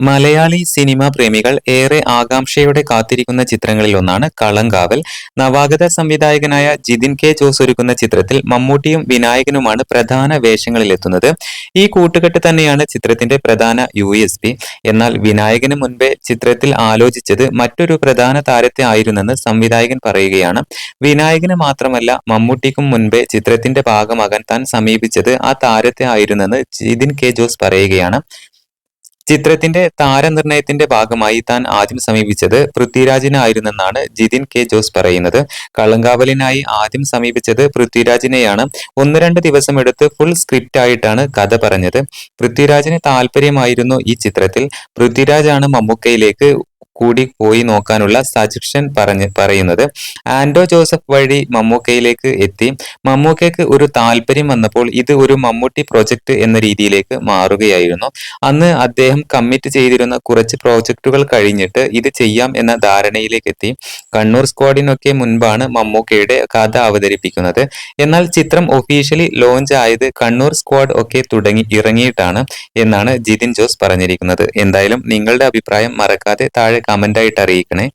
Malayali cinema പ്രേമികൾ ഏറെ ആകാംക്ഷയോടെ കാത്തിരിക്കുന്ന ചിത്രങ്ങളിലൊന്നാണ് കളങ്കാവൽ. നവാഗത സംവിധായകനായ ജിതിൻ കെ ജോസ് ഒരുക്കുന്ന ചിത്രത്തിൽ മമ്മൂട്ടിയും വിനായകനുമാണ് പ്രധാന വേഷങ്ങളിലെത്തുന്നത് ഈ കൂട്ടുകെട്ട് തന്നെയാണ് ചിത്രത്തിന്റെ പ്രധാന യു എന്നാൽ വിനായകന് മുൻപേ ചിത്രത്തിൽ ആലോചിച്ചത് മറ്റൊരു പ്രധാന താരത്തെ ആയിരുന്നെന്ന് സംവിധായകൻ പറയുകയാണ്. വിനായകന് മാത്രമല്ല മമ്മൂട്ടിക്കും മുൻപേ ചിത്രത്തിന്റെ ഭാഗമാകാൻ താൻ സമീപിച്ചത് ആ താരത്തെ ആയിരുന്നെന്ന് ജിതിൻ കെ ജോസ് പറയുകയാണ്. ചിത്രത്തിന്റെ താരനിർണയത്തിന്റെ ഭാഗമായി താൻ ആദ്യം സമീപിച്ചത് പൃഥ്വിരാജിനായിരുന്നെന്നാണ് ജിതിൻ കെ ജോസ് പറയുന്നത്. കളങ്കാവലിനായി ആദ്യം സമീപിച്ചത് പൃഥ്വിരാജിനെയാണ്. ഒന്ന് രണ്ട് ദിവസം എടുത്ത് ഫുൾ സ്ക്രിപ്റ്റ് ആയിട്ടാണ് കഥ പറഞ്ഞത്. പൃഥ്വിരാജിന് താല്പര്യമായിരുന്നു ഈ ചിത്രത്തിൽ. പൃഥ്വിരാജാണ് മമ്മൂക്കയിലേക്ക് കൂടി പോയി നോക്കാനുള്ള സജഷൻ പറഞ്ഞ് പറയുന്നത്. ആൻഡോ ജോസഫ് വഴി മമ്മൂക്കയിലേക്ക് എത്തി. മമ്മൂക്കയ്ക്ക് ഒരു താല്പര്യം വന്നപ്പോൾ ഇത് ഒരു മമ്മൂട്ടി പ്രോജക്റ്റ് എന്ന രീതിയിലേക്ക് മാറുകയായിരുന്നു. അന്ന് അദ്ദേഹം കമ്മിറ്റ് ചെയ്തിരുന്ന കുറച്ച് പ്രോജക്റ്റുകൾ കഴിഞ്ഞിട്ട് ഇത് ചെയ്യാം എന്ന ധാരണയിലേക്ക് എത്തി. കണ്ണൂർ സ്ക്വാഡിനൊക്കെ മുൻപാണ് മമ്മൂക്കയുടെ കഥ അവതരിപ്പിക്കുന്നത്. എന്നാൽ ചിത്രം ഒഫീഷ്യലി ലോഞ്ച് ആയത് കണ്ണൂർ സ്ക്വാഡ് ഒക്കെ തുടങ്ങി ഇറങ്ങിയിട്ടാണ് എന്നാണ് ജിതിൻ ജോസ് പറഞ്ഞിരിക്കുന്നത്. എന്തായാലും നിങ്ങളുടെ അഭിപ്രായം മറക്കാതെ താഴെ കമന്റ് ആയിട്ട് അറിയിക്കണേ.